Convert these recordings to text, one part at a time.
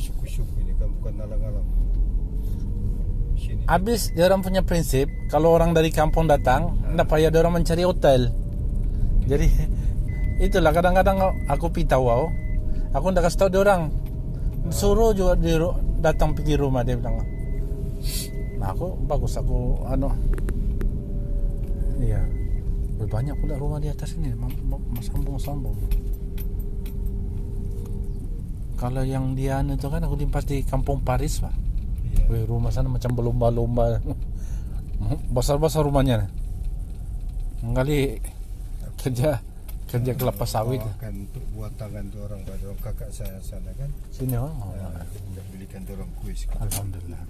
kusyuk-kusyuk ini kan bukan alang-alang. Sini. Habis dia orang punya prinsip kalau orang dari kampung datang, tidak payah dia orang mencari hotel. Jadi itulah kadang-kadang aku pitau wow, aku tidak kasih tahu dia orang. Suruh juga di ru- datang pergi rumah dia bilang. Nah aku bagus aku anu iya banyak pula rumah di atas ini mam- mam- sambung-sambung. Kalau yang dia anu itu kan aku dimpas di kampung Paris pak. Iya. Wih, rumah sana macam berlomba-lomba. Besar-besar rumahnya. Kali kerja kerja kelapa sawit. Bawakan untuk buat tangan tu orang pada orang kakak saya sana kan. Sini oh. Dah belikan tu orang kuis. Alhamdulillah.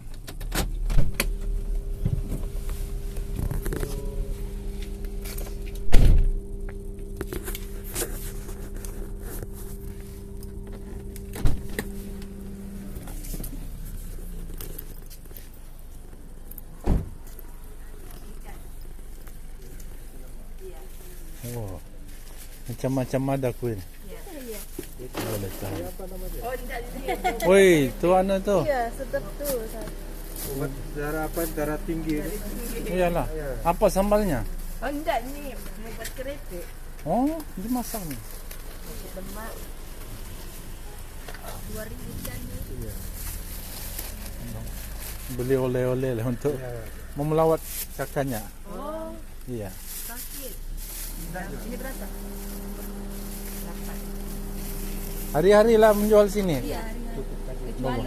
Oh, macam-macam ada kuih. Boleh tahu. Oh, tidak dia. Woi, tu anu tu. Ya, sedap tu. Ubat darah apa? Darah tinggi. Iyalah. Apa sambalnya? Oh, tidak ni. Buat keripik. Oh, dimasak ni. Lemak. Dua ribu dan ni. Beli oleh-oleh lah untuk Ya. memelawat kakaknya. Oh, Iya. sakit. Ini berapa? Lapan. Hari-hari lah menjual sini. Iya, kecuali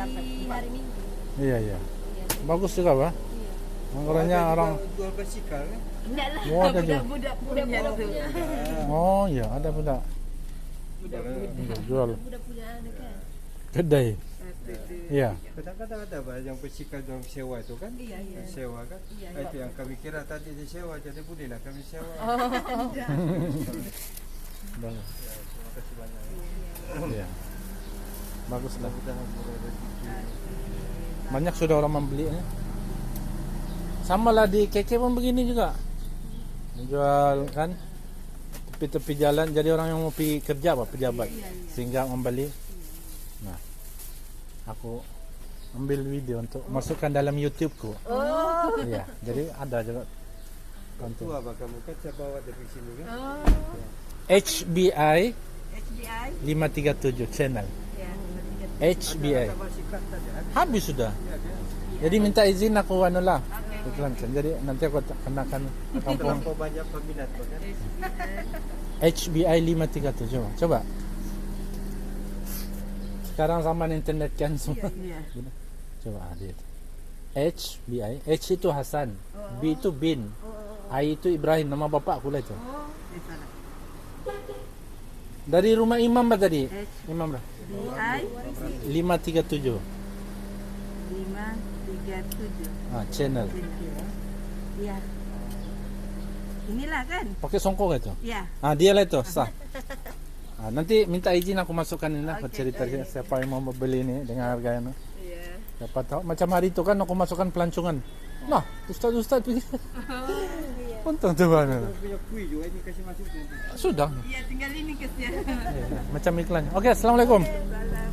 hari Minggu. Iya, iya. Bagus juga, Pak. Anggarannya orang jual basikal kan? Tidak lah. Oh, ada juga. Budak-budak punya tu. Oh, iya, ada pula. Iya, jual Budak punya anak kan. kedai. Iya. Kadang-kadang ada pak yang basikal orang sewa itu kan? Iya, iya. Sewa kan? Iya, Ah, itu yang kami kira tadi disewa jadi bolehlah kami sewa. Oh, Bagus. Terima kasih banyak. Iya. Bagus lah. Banyak sudah orang membeli ya. Sama lah di KK pun begini juga. Menjual kan tepi-tepi jalan jadi orang yang mau pergi kerja apa pejabat sehingga membeli. Nah, aku ambil video untuk masukkan dalam YouTubeku. Oh. Iya, jadi ada juga Itu untuk apa kamu kan saya bawa dari sini kan? Oh. HBI HDI. 537 channel. Ya, tiga. HBI. Habis sudah. Ya, dia. Jadi minta izin aku anu lah. Iklankan. Jadi nanti aku kenakan kampung banyak peminat kan? HBI 537 coba sekarang zaman internet kan semua. Iya. coba ah, dia HBI H itu Hasan B itu Bin. I itu Ibrahim. Nama bapak aku lah itu. Oh, dari rumah imam apa tadi? H imam lah. BI 537 lima tiga tujuh. ah, channel. Iya. Inilah kan? pakai songkok itu? Ya. ah dia lah itu. Sah ah, nanti minta izin aku masukkan ini lah Oke, cerita oke. siapa yang mau membeli ini dengan harga ini Iya. Siapa tahu macam hari itu kan aku masukkan pelancongan. Nah, ustaz ustaz pergi. Untung tuh mana. punya kuih juga ini kasih masuk nanti. Sudah. Iya, tinggal ini kesian. Ya, macam iklan. Oke, assalamualaikum. Salam.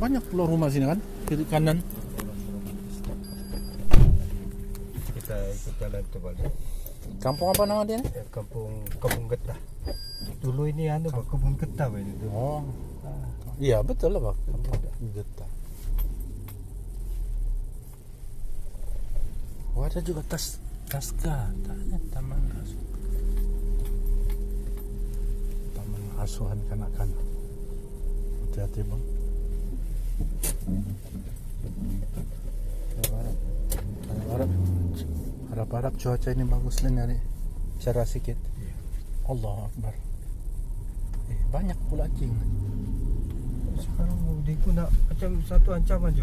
Banyak pulau rumah sini kan, kiri kanan. Kita ikut jalan tu balik. Kampung apa nama dia? Ya, kampung Kampung Getah. Dulu ini anu Pak kebun getah Pak, ini dulu. Oh, iya betul lah pak. Getah. Oh ada juga tas taska, tanya taman asuh. Taman asuhan kanak-kanak. Hati-hati bang. Harap, harap-harap cuaca ini bagus hari. Cerah sikit. Allah Akbar. Eh, banyak pula anjing. Sekarang mau digunakan macam satu ancaman juga.